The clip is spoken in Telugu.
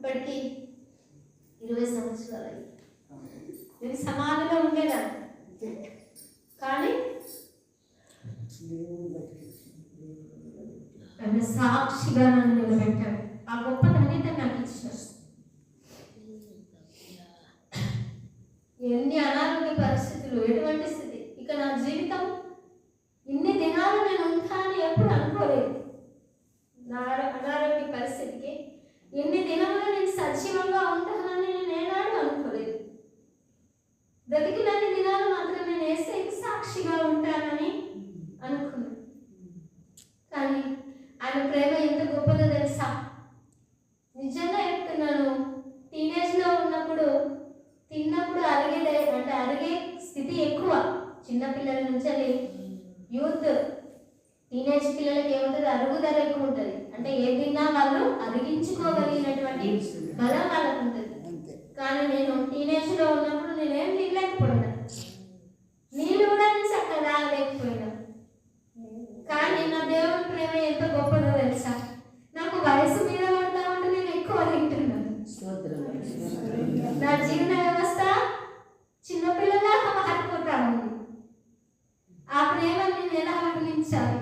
ఇప్పటికీ ఇరవై సంవత్సరాలు నేను సమాధిలో ఉండేదా కానీ నన్ను సాక్షిగా నన్ను నిలబెట్టాడు. ఆ గొప్ప తను నాకు ఇచ్చాడు ఎన్ని అనారోగ్య పరిస్థితులు ఎటువంటి స్థితి? ఇక నా జీవితం ఇన్ని దినాలు నేను ఉంటాను ఎప్పుడు అనుకోలేదు. నా ఎన్ని దినములు నేను సజీవంగా ఉంటానని నేను ఏనాడు అనుకోలేదు. బ్రతికినన్ని దినాలు మాత్రం నేను ఏసైకి సాక్షిగా ఉంటానని అనుకున్నాను. కానీ ఆయన ప్రేమ ఎంత గొప్పదో తెలుసా? నిజంగా చెప్తున్నాను టీనేజ్లో ఉన్నప్పుడు తిన్నప్పుడు అరిగేదే అంటే అరిగే స్థితి ఎక్కువ చిన్నపిల్లల నుంచి అది యూత్ టీనేజ్ పిల్లలకి ఏముంటుంది? అరుగుదల ఎక్కువ ఉంటుంది. అంటే ఏ తిన్నా వాళ్ళు అరిగించుకోగలిగినటువంటి బలం వాళ్ళకు ఉంటుంది. కానీ నేను టీనేజ్లో ఉన్నప్పుడు నేనేం తినలేకపోయినా. నీళ్ళు కూడా నేను చక్కగా తాగలేకపోయినా కానీ నా దేవుని ప్రేమ ఎంత గొప్పదో తెలుసా? నాకు వయసు మీద పడతా ఉంటే నేను ఎక్కువ తింటున్నాను నా జీవన వ్యవస్థ చిన్నపిల్లలా మారిపోతా ఉంది. ఆ ప్రేమ నేను ఎలా వర్ణించాలి